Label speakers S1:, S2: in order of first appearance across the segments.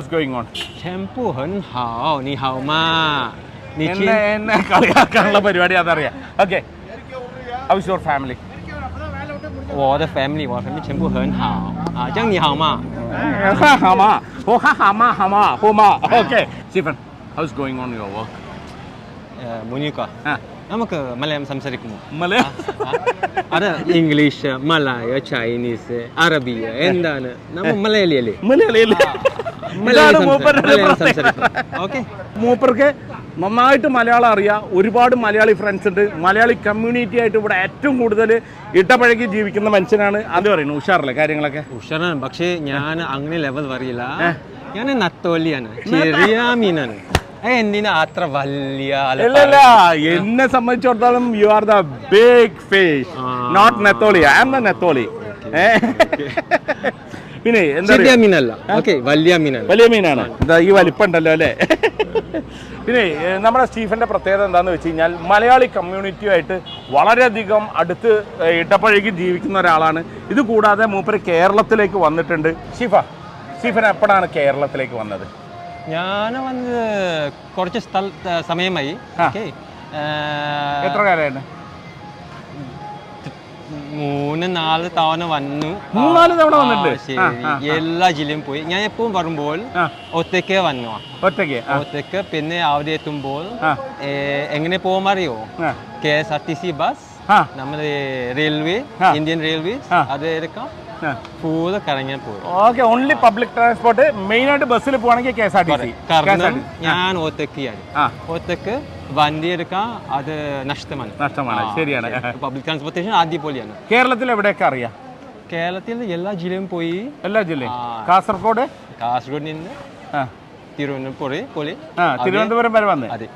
S1: What's going on?
S2: 全部很好，你好吗？你今
S1: എന്നെ എന്നെ കളിയാക്കാനുള്ള പരിപാടി അതറിയാം okay how's your family
S2: 我的 family，我的 family 全部很好啊，这样你好吗？
S1: ഹമാ oh ഹമാ ഹമാ ഹുമാ okay Stephen how's going on your work
S2: ഏഹ്, മുനീക്ക
S1: ആ
S2: നമുക്ക് മലയാളം സംസാരിക്കുമോ
S1: മലയാളം
S2: ആ? അത് ഇംഗ്ലീഷ് മലയ ചൈനീസ് അറബി എന്താണ് നമ്മൾ മലയാളിയല്ലേ
S1: മലയാളിയല്ലേ
S2: മലയാളം
S1: ഇതാണ് മൂപ്പരുടെ
S2: ഓക്കെ.
S1: മൂപ്പർക്ക് നന്നായിട്ട് മലയാളം അറിയാം. ഒരുപാട് മലയാളി ഫ്രണ്ട്സ് ഉണ്ട്. മലയാളി കമ്മ്യൂണിറ്റി ആയിട്ട് ഇവിടെ ഏറ്റവും കൂടുതൽ ഇട്ടപ്പഴകി ജീവിക്കുന്ന മനുഷ്യനാണ് അത് പറയുന്നത്. ഉഷാറല്ലേ കാര്യങ്ങളൊക്കെ?
S2: ഉഷാറാണ്. പക്ഷേ ഞാൻ അങ്ങനെ ലെവൽ പറയില്ല ഞാൻ നത്തോലിയാണ്. ചെറിയ മീനാണ്. എന്തിനാ അത്ര വലിയ
S1: എന്നെ സംബന്ധിച്ചിടത്തോളം you are the
S2: big
S1: fish. Not netholi I am the netholi? പിന്നെ എന്താ?
S2: മീനല്ല ഓക്കെ വലിയ മീനാണ്
S1: വലിയ മീനാണ്. എന്താ ഈ വലിപ്പുണ്ടല്ലോ അല്ലേ? പിന്നെ നമ്മുടെ സ്റ്റീഫന്റെ പ്രത്യേകത എന്താന്ന് വെച്ച് കഴിഞ്ഞാൽ മലയാളി കമ്മ്യൂണിറ്റിയുമായിട്ട് വളരെയധികം അടുത്ത് ഇടപഴകി ജീവിക്കുന്ന ഒരാളാണ്. ഇത് കൂടാതെ മൂപ്പര് കേരളത്തിലേക്ക് വന്നിട്ടുണ്ട്. സ്റ്റീഫ സ്റ്റീഫൻ എപ്പോഴാണ് കേരളത്തിലേക്ക് വന്നത്?
S2: ഞാൻ വന്ന് കുറച്ച് സ്ഥല സമയമായി.
S1: എത്ര കാലമായിട്ട്?
S2: മൂന്ന് നാല് തവണ വന്നു.
S1: മൂന്നാൽ തവണ വന്നിട്ടുണ്ട്
S2: എല്ലാ ജില്ലയും പോയി. ഞാൻ എപ്പോഴും വരുമ്പോൾ. ഒറ്റയ്ക്ക് വന്നു
S1: ഒറ്റയ്ക്ക്
S2: ഒറ്റയ്ക്ക് പിന്നെ അവിടെ എത്തുമ്പോൾ. എങ്ങനെ പോകുമറിയോ K S R T C
S1: bus
S2: നമ്മുടെ റെയിൽവേ ഇന്ത്യൻ റെയിൽവേ
S1: ആ.
S2: അത് എടുക്കാം കറങ്ങാൻ പോയി
S1: okay only public transport main ആയിട്ട് ബസ്സിൽ പോവാണെങ്കിൽ K S R T C.
S2: കാരണം ഞാൻ ഒറ്റയ്ക്കാണ്
S1: ഒറ്റയ്ക്ക്
S2: ഒറ്റയ്ക്ക് വണ്ടി എടുക്കാം അത് നഷ്ടമാണ്.
S1: നഷ്ടമാണ്. ശരിയാണ്.
S2: പബ്ലിക് ട്രാൻസ്പോർട്ടേഷൻ അടിപൊളിയാണ്
S1: കേരളത്തിൽ എവിടെയൊക്കെ അറിയാം?
S2: കേരളത്തിൽ എല്ലാ ജില്ലയും പോയി.
S1: എല്ലാ ജില്ലയും കാസർഗോഡ്?
S2: കാസർഗോഡ് നിന്ന് തിരുവനന്തപുരം പോലെ
S1: തിരുവനന്തപുരം വരെ വന്ന്?
S2: അതെ.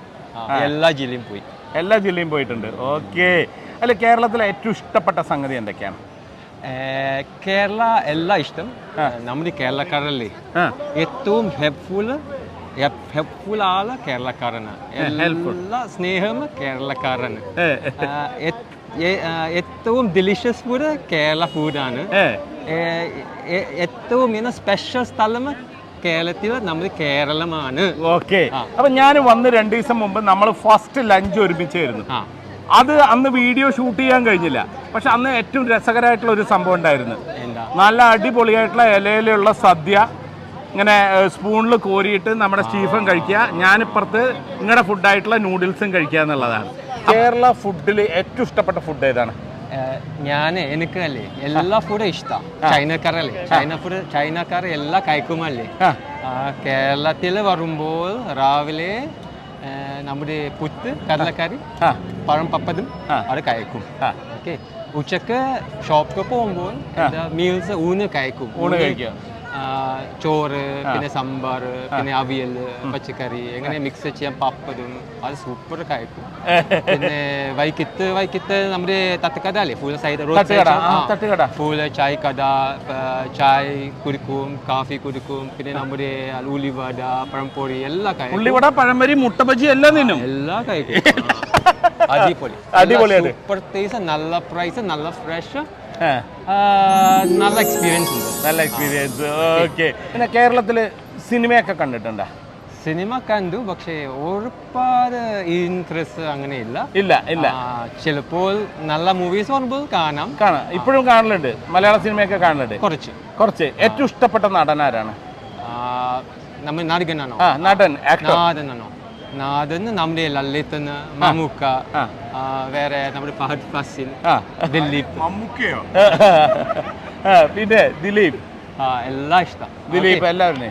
S2: എല്ലാ ജില്ലയും പോയി.
S1: എല്ലാ ജില്ലയും പോയിട്ടുണ്ട്. ഓക്കെ. അല്ല കേരളത്തിലെ ഏറ്റവും ഇഷ്ടപ്പെട്ട സംഗതി എന്തൊക്കെയാണ്?
S2: കേരള എല്ലാ ഇഷ്ടം. നമ്മുടെ കേരളക്കാരല്ലേ? ഏറ്റവും ഹെൽപ്ഫുൾ ഹെൽപ്ഫുൾ ആൾ കേരളക്കാരനാണ് എല്ലാ സ്നേഹം കേരളക്കാരന് ഏറ്റവും ഡെലിഷ്യസ് ഫുഡ് കേരള ഫുഡാണ് ഏറ്റവും ഇന്ന് സ്പെഷ്യൽ സ്ഥലം കേരളത്തിൽ നമ്മൾ കേരളമാണ്
S1: ഓക്കെ. അപ്പൊ ഞാൻ വന്ന് രണ്ടു ദിവസം മുമ്പ് നമ്മൾ ഫസ്റ്റ് ലഞ്ച് ഒരുമിച്ചായിരുന്നു. അത് അന്ന് വീഡിയോ ഷൂട്ട് ചെയ്യാൻ കഴിഞ്ഞില്ല. പക്ഷെ അന്ന് ഏറ്റവും രസകരമായിട്ടുള്ള ഒരു സംഭവം ഉണ്ടായിരുന്നു. നല്ല അടിപൊളിയായിട്ടുള്ള ഇലയിലുള്ള സദ്യ. ഇങ്ങനെ സ്പൂണിൽ കോരിയിട്ട് നമ്മുടെ സ്റ്റീഫൻ കഴിക്കുക. ഞാനിപ്പുറത്ത് നിങ്ങളുടെ ഫുഡായിട്ടുള്ള നൂഡിൽസും കഴിക്കുക എന്നുള്ളതാണ്. കേരള ഫുഡിൽ ഏറ്റവും ഇഷ്ടപ്പെട്ട ഫുഡ് ഏതാണ്?
S2: ഞാൻ എനിക്ക് അല്ലേ എല്ലാ ഫുഡും ഇഷ്ടമാണ് ചൈനക്കാരല്ലേ ചൈന ഫുഡ് ചൈനക്കാർ എല്ലാ കഴിക്കുമല്ലേ കേരളത്തിൽ വരുമ്പോൾ രാവിലെ നമ്മുടെ പുത്ത് കടലക്കറി
S1: ആ.
S2: പഴം പപ്പതും. അത് കഴിക്കും. ഓക്കെ. ഉച്ചയ്ക്ക് ഷോപ്പിൽ പോകുമ്പോൾ മീൽസ് ഊണ് കഴിക്കും.
S1: ഊണ് കഴിക്കുക.
S2: ചോറ് പിന്നെ സാമ്പാർ പിന്നെ അവിയൽ പച്ചക്കറി എങ്ങനെ മിക്സ് ചെയ്യാൻ പപ്പതും അത് സൂപ്പർ കഴിക്കും. പിന്നെ വൈകിട്ട് വൈകിട്ട് നമ്മുടെ തട്ടുകട അല്ലേ? ഫുൾ സൈഡ് റോഡ് ഫുൾ ചായ കട ചായ കുരുക്കും കാഫി കുരുക്കും പിന്നെ നമ്മുടെ ഉള്ളിവട പഴംപൊരി എല്ലാം കഴിക്കും.
S1: ഉള്ളിവട പഴംപൊരി മുട്ടബജി എല്ലാം തിന്നും.
S2: എല്ലാം കഴിക്കും. അടിപൊളി.
S1: അടിപൊളിയാണ്.
S2: സൂപ്പർ ടേസ്റ്റ് നല്ല പ്രൈസ് നല്ല ഫ്രഷ് നല്ല എക്സ്പീരിയൻസ് ഉണ്ട്.
S1: നല്ല എക്സ്പീരിയൻസ് ഓക്കെ പിന്നെ കേരളത്തിൽ സിനിമയൊക്കെ കണ്ടിട്ടുണ്ടോ?
S2: സിനിമ കണ്ടു പക്ഷേ ഒരുപാട് ഇൻട്രസ്റ്റ് അങ്ങനെ
S1: ഇല്ല ഇല്ല.
S2: ഇല്ല ചിലപ്പോൾ നല്ല മൂവീസ് വരുമ്പോൾ കാണാം.
S1: കാണാം. ഇപ്പോഴും കാണലുണ്ട്. മലയാള സിനിമയൊക്കെ കാണലുണ്ട്.
S2: കുറച്ച്.
S1: കുറച്ച്. ഏറ്റവും ഇഷ്ടപ്പെട്ട നടൻ ആരാണ്?
S2: നമ്മൾ നാടികനാണോ
S1: ആ നടൻ ആക്ടർ
S2: നാദനാണോ നാദൻ നമ്മുടെ ലളിതന് മമ്മൂക്ക വേറെ നമ്മുടെ ഫഹദ് ഫാസിൽ ദിലീപ്.
S3: മമ്മൂക്കയോ?
S1: പിന്നെ ദിലീപ്.
S2: എല്ലാം ഇഷ്ടം.
S1: ദിലീപ് എല്ലാവരും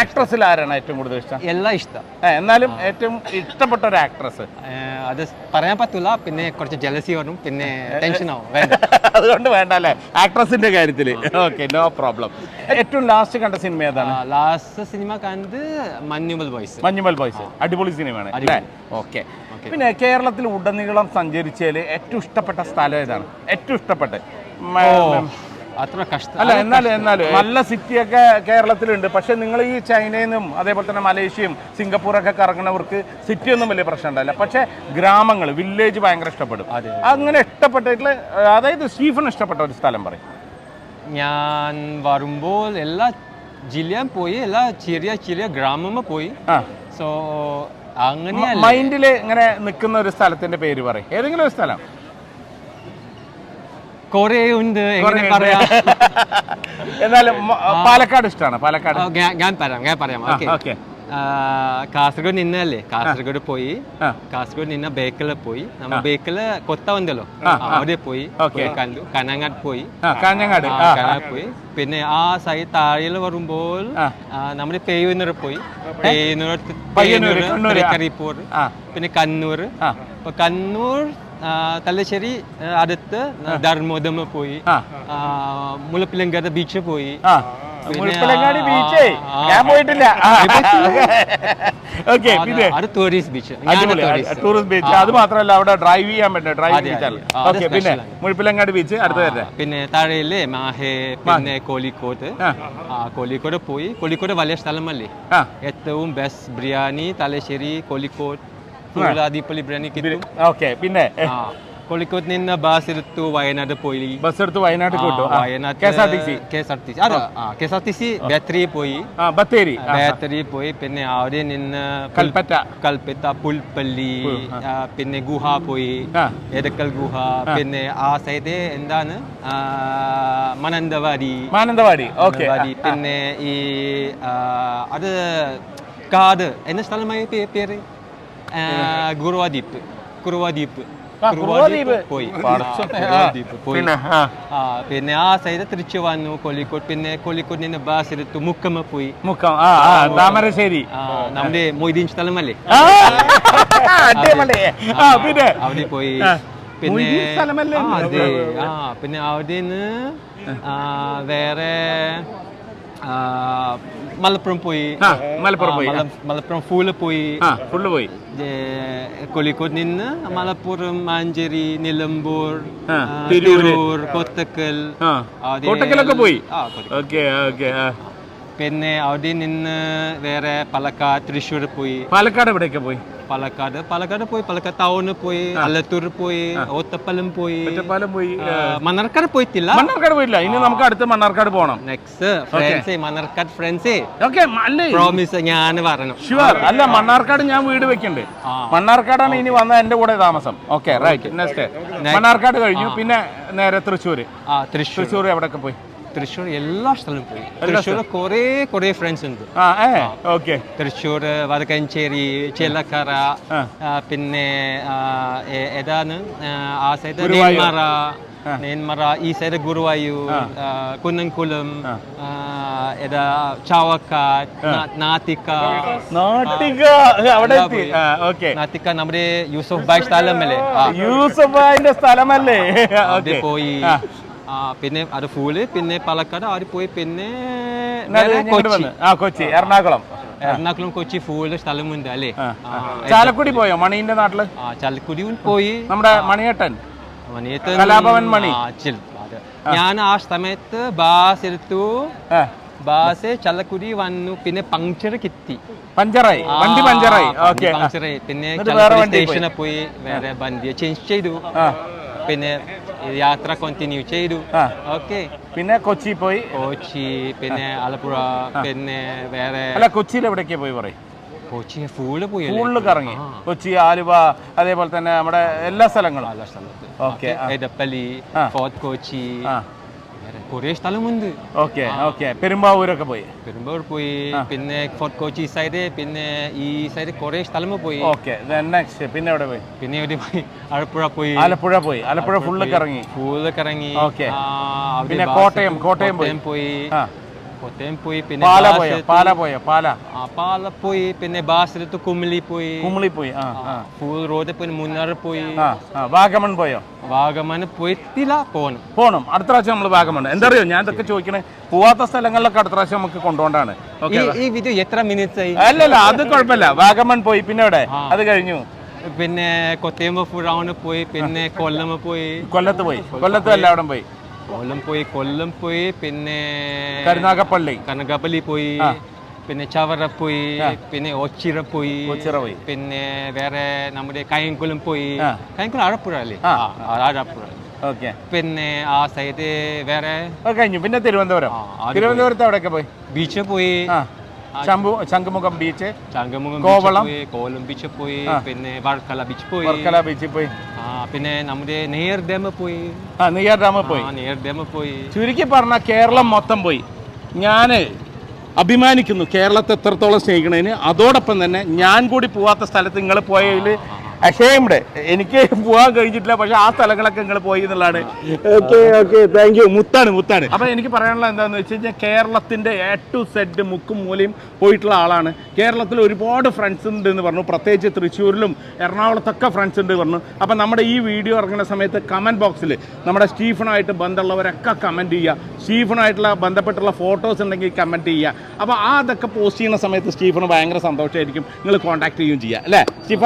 S1: ആക്ട്രസിൽ ആരാണ് ഏറ്റവും കൂടുതൽ ഇഷ്ടം?
S2: എല്ലാം ഇഷ്ടം.
S1: എന്നാലും ഏറ്റവും ഇഷ്ടപ്പെട്ട ഒരു ആക്ട്രസ്
S2: അത് പറയാൻ പറ്റില്ല പിന്നെ കുറച്ച് ജലസി വരും. പിന്നെ ടെൻഷൻ ആവും.
S1: അതുകൊണ്ട് വേണ്ട അല്ലേ? ആക്ട്രസിന്റെ കാര്യത്തിൽ ഓക്കെ. നോ പ്രോബ്ലം ഏറ്റവും ലാസ്റ്റ് കണ്ട സിനിമ ഏതാണ്?
S2: ലാസ്റ്റ് സിനിമ കണ്ടത് മഞ്ഞുമൽ ബോയ്സ്
S1: മഞ്ഞുമൽ ബോയ്സ് അടിപൊളി സിനിമയാണ് ഓക്കെ. പിന്നെ കേരളത്തിൽ ഉടനീളം സഞ്ചരിച്ചതിൽ ഏറ്റവും ഇഷ്ടപ്പെട്ട സ്ഥലം ഏതാണ്? ഏറ്റവും ഇഷ്ടപ്പെട്ട
S2: അത്ര കഷ്ടം
S1: അല്ല എന്നാലും എന്നാലും നല്ല സിറ്റിയൊക്കെ കേരളത്തിലുണ്ട്. പക്ഷെ നിങ്ങൾ ഈ ചൈനയിൽ നിന്നും അതേപോലെ തന്നെ മലേഷ്യയും സിംഗപ്പൂറൊക്കെ കറങ്ങുന്നവർക്ക് സിറ്റി ഒന്നും വലിയ പ്രശ്നം ഉണ്ടാവില്ല പക്ഷെ ഗ്രാമങ്ങൾ വില്ലേജ് ഭയങ്കര ഇഷ്ടപ്പെടും. അങ്ങനെ ഇഷ്ടപ്പെട്ടിട്ടുള്ള അതായത് സ്റ്റീഫൻ ഇഷ്ടപ്പെട്ട ഒരു സ്ഥലം പറയും.
S2: ഞാൻ വരുമ്പോൾ എല്ലാ ജില്ലയും പോയി എല്ലാ ചെറിയ ചെറിയ ഗ്രാമമ പോയി. സോ അങ്ങനെ
S1: മൈൻഡിൽ ഇങ്ങനെ നിൽക്കുന്ന ഒരു സ്ഥലത്തിന്റെ പേര് പറയും. ഏതെങ്കിലും ഒരു സ്ഥലം.
S2: കൊറേ ഉണ്ട് എങ്ങനെ പറയാം?
S1: എന്നാലും പാലക്കാട് ഇഷ്ടമാണ് പാലക്കാട്.
S2: ഞാൻ- പറയാം ഞാൻ പറയാം ഓക്കെ. കാസർഗോഡ് നിന്നല്ലേ? കാസർഗോഡ് പോയി. കാസർഗോഡ് നിന്ന ബേക്കല പോയി. നമ്മ ബേക്കല കൊത്ത വന്നല്ലോ അവിടെ പോയി കണ്ടു. കനങ്ങാട് പോയി.
S1: കാഞ്ഞങ്ങാട്
S2: പോയി. പിന്നെ ആ സൈഡ് താഴെ വരുമ്പോൾ നമ്മുടെ പേയൂന്നൂർ പോയി.
S1: പേയൂന്നൂർ പയ്യന്നൂർ.
S2: കരിപ്പൂർ
S1: ആ.
S2: പിന്നെ കണ്ണൂർ. അപ്പൊ കണ്ണൂർ തലശ്ശേരി അടുത്ത് ധർമ്മോദമ പോയി
S1: ആ,
S2: ബീച്ച് പോയി
S1: ആ, ബീച്ചേ ഞാൻ പോയിട്ടില്ല ഓക്കെ പിന്നെ
S2: അത് ടൂറിസ്റ്റ് ബീച്ച്
S1: ടൂറിസ്റ്റ് ബീച്ച് അത് മാത്രമല്ല അവിടെ ഡ്രൈവ് ചെയ്യാൻ ഡ്രൈവ് ബീച്ചാണ് ഓക്കെ പിന്നെ മുഴപ്പിലങ്ങാട് ബീച്ച് അടുത്ത്
S2: പിന്നെ താഴെയില്ലേ മാഹേ പിന്നെ കോഴിക്കോട് കോഴിക്കോട് പോയി കോഴിക്കോട് വലിയ സ്ഥലമല്ലേ ഏറ്റവും ബെസ്റ്റ് ബിരിയാണി തലശ്ശേരി കോഴിക്കോട് ഫുൾ അടിപൊളി ബിരിയാണി കിട്ടും
S1: ഓക്കെ പിന്നെ.
S2: കോഴിക്കോട് നിന്ന് ബസ് എടുത്തു വയനാട് പോയി.
S1: ബസ് എടുത്ത് കിട്ടും
S2: Wayanad
S1: K S R T C
S2: K S R T C അതെ K S R T C battery പോയി.
S1: ബത്തേരി.
S2: ബാറ്ററി പോയി. പിന്നെ അവിടെ നിന്ന്
S1: കൽപ്പറ്റ.
S2: കൽപ്പറ്റ പുൽപ്പള്ളി പിന്നെ ഗുഹ പോയി. എടക്കൽ ഗുഹ. പിന്നെ ആ സൈഡ് എന്താണ്? മാനന്തവാടി.
S1: മനന്തവാടി. ഓക്കെ.
S2: പിന്നെ ഈ അത് കാട്. എന്ന സ്ഥലമായി പേര്? ആ, ഗുരുവാദ്വീപ് കുറുവാദ്വീപ്
S1: ആ, കുറുവാദ്വീപ്.
S2: പോയി. കുറുവാദ്വീപ് പോയി.
S1: പിന്നെ ആ.
S2: പിന്നെ ആ സൈഡ് തിരിച്ചു വന്നു കോഴിക്കോട് പിന്നെ കോഴിക്കോട് നിന്ന് ബസ് എടുത്തു മുക്കമ്മ പോയി.
S1: മുക്കം താമരശ്ശേരി.
S2: നമ്മുടെ മൊയ്തീൻ സ്ഥലമല്ലേ? അവിടെ പോയി. പിന്നെ അതെ. ആ പിന്നെ അവിടെ നിന്ന് വേറെ ആ, മലപ്പുറം പോയി.
S1: ആ മലപ്പുറം പോയി.
S2: ആ, മല- മലപ്പുറം ഫുള്ള് പോയി.
S1: ആ ഫുള്ള് പോയി.
S2: ഏ, കോഴിക്കോട് നിന്ന് മലപ്പുറം മഞ്ചേരി നിലമ്പൂർ
S1: ആ,
S2: ആ,
S1: തിരൂര്.
S2: തിരൂർ കൊത്തക്കൽ
S1: ആ കോട്ടക്കലൊക്കെ പോയി?
S2: ആ, കോട്ടക്കൽ.
S1: ഓക്കെ ഓക്കെ
S2: പിന്നെ അവിടെ നിന്ന് വേറെ പാലക്കാട് തൃശ്ശൂർ പോയി.
S1: പാലക്കാട് എവിടെയൊക്കെ പോയി?
S2: പാലക്കാട് പാലക്കാട് പോയി പാലക്കാട് ടൗണ് പോയി അലത്തൂർ പോയി ഓത്തപ്പലം പോയി
S1: ഒറ്റപ്പാലം പോയി
S2: മണ്ണാർക്കാട് പോയിട്ടില്ല.
S1: മണ്ണാർക്കാട് പോയില്ല ഇനി നമുക്ക് അടുത്ത് മണ്ണാർക്കാട് പോകണം
S2: നെക്സ്റ്റ് ഫ്രണ്ട്സേ മണ്ണാർക്കാട് ഫ്രണ്ട്സേ
S1: ഓക്കെ
S2: പ്രോമിസ് ഞാൻ പറഞ്ഞു
S1: ഷുവർ അല്ല മണ്ണാർക്കാട് ഞാൻ വീട് വെക്കണ്ട്. മണ്ണാർക്കാടാണ് ഇനി വന്ന എന്റെ കൂടെ താമസം. ഓക്കെ റൈറ്റ് നെക്സ്റ്റ് മണ്ണാർക്കാട് കഴിഞ്ഞു. പിന്നെ നേരെ
S2: തൃശ്ശൂർ
S1: തൃശ്ശൂർ എവിടെയൊക്കെ പോയി?
S2: തൃശ്ശൂർ എല്ലാ സ്ഥലവും പോയി. തൃശ്ശൂർ കുറേ കുറേ ഫ്രണ്ട്സ് ഉണ്ട്.
S1: ഓക്കെ.
S2: തൃശ്ശൂർ വടക്കഞ്ചേരി ചേലക്കര പിന്നെ ഏതാണ്? ആ, സൈഡ്. നെന്മറ നെന്മറ ഈ സൈഡ് ഗുരുവായൂർ കുന്നംകുളം ഏതാ ചാവക്കാട് നാത്തിക്ക.
S1: നാട്ടിക അവിടെ
S2: നാത്തിക്ക നമ്മുടെ യൂസഫ് ബായ് സ്ഥലമല്ലേ? യൂസഫ്
S1: ഭായിന്റെ സ്ഥലമല്ലേ?
S2: പോയി. പിന്നെ അത് ഫുള്ള് പിന്നെ പാലക്കാട് ആര് പോയി പിന്നെ കൊച്ചി.
S1: എറണാകുളം.
S2: എറണാകുളം കൊച്ചി ഫുള്ള് സ്ഥലമുണ്ട് അല്ലേ?
S1: ചാലക്കുടി പോയോ മണിന്റെ നാട്ടിൽ?
S2: ആ ചാലക്കുടിയിൽ പോയി.
S1: നമ്മുടെ മണിയേട്ടൻ.
S2: മണിയേട്ടൻ
S1: കലാഭവൻ മണി.
S2: ഞാൻ ആ സമയത്ത് ബാസ് എടുത്തു. ബാസ് ചലക്കുടി വന്നു പിന്നെ പങ്ക്ചർ കിട്ടി.
S1: പഞ്ചറായി. വണ്ടി പഞ്ചറായി.
S2: പഞ്ചറായി പിന്നെ ചലക്കുടി. സ്റ്റേഷനിൽ പോയി. വേറെ വണ്ടി ചേഞ്ച് ചെയ്തു. പിന്നെ യാത്ര കണ്ടിന്യൂ ചെയ്തു. ഓക്കെ.
S1: പിന്നെ കൊച്ചി പോയി.
S2: കൊച്ചി പിന്നെ ആലപ്പുഴ പിന്നെ വേറെ
S1: അല്ല കൊച്ചിയിൽ എവിടേക്കാ പോയി പറയും?
S2: കൊച്ചി ഫുള്ള് പോയി
S1: ഫുള്ള് കറങ്ങി. കൊച്ചി ആലുവ അതേപോലെ തന്നെ നമ്മുടെ എല്ലാ സ്ഥലങ്ങളും.
S2: എല്ലാ സ്ഥലത്തും.
S1: ഓക്കെ
S2: എടപ്പള്ളി ഫോർട്ട് കൊച്ചി
S1: ആ
S2: വേറെ കുറേ സ്ഥലമുണ്ട്.
S1: Okay okay. പെരുമ്പാവൂരൊക്കെ പോയി?
S2: പെരുമ്പാവൂർ പോയി പിന്നെ ഫോർട്ട് കൊച്ചി സൈഡ് പിന്നെ ഈ സൈഡ് കുറേ സ്ഥലം പോയി.
S1: ഓക്കെ നെക്സ്റ്റ് പിന്നെ എവിടെ പോയി?
S2: പിന്നെ എവിടെ പോയി ആലപ്പുഴ പോയി.
S1: ആലപ്പുഴ പോയി. ആലപ്പുഴ ഫുള്ള് കറങ്ങി
S2: ഫുള്ള് കറങ്ങി
S1: ഓക്കെ. പിന്നെ കോട്ടയം, കോട്ടയം പോയി.
S2: പോയി പിന്നെ
S1: പാല പോയ. പാല പോയോ? പാല.
S2: ആ, പാല പോയി പിന്നെ ബാസിലത്ത് കുമിളി പോയി
S1: കുമിളി പോയി ആ.
S2: ഫുൾ റോഡ് പോയി മൂന്നാർ പോയി
S1: വാഗമൺ പോയോ?
S2: വാഗമൺ പോയിട്ടില്ല പോകണം
S1: പോണം. അടുത്ത പ്രാവശ്യം നമ്മൾ വാഗമൺ. എന്താ അറിയോ ഞാൻ ഇതൊക്കെ ചോദിക്കണേ. പോവാത്ത സ്ഥലങ്ങളിലൊക്കെ അടുത്ത പ്രാവശ്യം നമുക്ക് കൊണ്ടുപോണ്ടാണ് ഓക്കെ
S2: ഈ വിധി വീഡിയോ എത്ര മിനിറ്റ്സ് ആയി?
S1: അല്ലല്ല അത് കുഴപ്പമില്ല. വാഗമൺ പോയി പിന്നെ എവിടെ? അത് കഴിഞ്ഞു.
S2: പിന്നെ കൊത്തയമ്പ റൗണ്ട് പോയി പിന്നെ കൊല്ലം പോയി.
S1: കൊല്ലത്ത് പോയി. കൊല്ലത്ത് എല്ലാവിടം പോയി.
S2: കൊല്ലം പോയി കൊല്ലം പോയി പിന്നെ
S1: കരുനാഗപ്പള്ളി.
S2: കനകപ്പള്ളി പോയി പിന്നെ ചവറ പോയി പിന്നെ ഒച്ചിറ പോയി
S1: പോയി
S2: പിന്നെ വേറെ നമ്മുടെ കായംകുളം പോയി. കായംകുളം ആഴപ്പുഴ അല്ലേ? ആഴപ്പുഴ
S1: ഓക്കെ.
S2: പിന്നെ ആ സൈഡ് വേറെ
S1: കഴിഞ്ഞു. പിന്നെ തിരുവനന്തപുരം. തിരുവനന്തപുരത്ത് അവിടെ പോയി?
S2: ബീച്ചിൽ പോയി.
S1: ശംഭു ശംഖുമുഖം ബീച്ച്
S2: ചങ്കമുഖം
S1: കോവളം.
S2: കോവളം ബീച്ച് പോയി പിന്നെ വർക്കല ബീച്ച് പോയി.
S1: വർക്കല ബീച്ചിൽ പോയി.
S2: ആ പിന്നെ നമ്മുടെ നെയ്യർ ഡാമ് പോയി.
S1: ആ നെയ്യാർ ഡാമിൽ പോയി.
S2: നെയർ നെയ്യർ ഡാമിൽ പോയി.
S1: ചുരുക്കി പറഞ്ഞ കേരളം മൊത്തം പോയി. ഞാൻ അഭിമാനിക്കുന്നു കേരളത്തെ എത്രത്തോളം സ്നേഹിക്കണതിന് അതോടൊപ്പം തന്നെ ഞാൻ കൂടി പോവാത്ത സ്ഥലത്ത് നിങ്ങൾ പോയതിൽ അഷേംഡ് എനിക്ക് പോകാൻ കഴിഞ്ഞിട്ടില്ല പക്ഷെ ആ സ്ഥലങ്ങളൊക്കെ നിങ്ങൾ പോയി എന്നുള്ളതാണ്. ഓക്കെ ഓക്കെ താങ്ക് യു മുത്താണ് മുത്താണ്. അപ്പൊ എനിക്ക് പറയാനുള്ള എന്താന്ന് വെച്ച് കഴിഞ്ഞാൽ കേരളത്തിന്റെ എ ടു സെഡ് മുക്കും മൂലയും പോയിട്ടുള്ള ആളാണ്. കേരളത്തിൽ ഒരുപാട് ഫ്രണ്ട്സ് ഉണ്ട് എന്ന് പറഞ്ഞു. പ്രത്യേകിച്ച് തൃശ്ശൂരിലും എറണാകുളത്തൊക്കെ ഫ്രണ്ട്സ് ഉണ്ട് പറഞ്ഞു. അപ്പൊ നമ്മുടെ ഈ വീഡിയോ ഇറങ്ങുന്ന സമയത്ത് കമന്റ് ബോക്സിൽ നമ്മുടെ സ്റ്റീഫനുമായിട്ട് ബന്ധമുള്ളവരൊക്കെ കമന്റ് ചെയ്യുക. സ്റ്റീഫനുമായിട്ടുള്ള ബന്ധപ്പെട്ടുള്ള ഫോട്ടോസ് ഉണ്ടെങ്കിൽ കമന്റ് ചെയ്യുക. അപ്പൊ ആ അതൊക്കെ പോസ്റ്റ് ചെയ്യുന്ന സമയത്ത് സ്റ്റീഫൻ ഭയങ്കര സന്തോഷമായിരിക്കും നിങ്ങൾ കോൺടാക്ട് ചെയ്യുകയും ചെയ്യുക. അല്ലേ? സ്റ്റീഫ?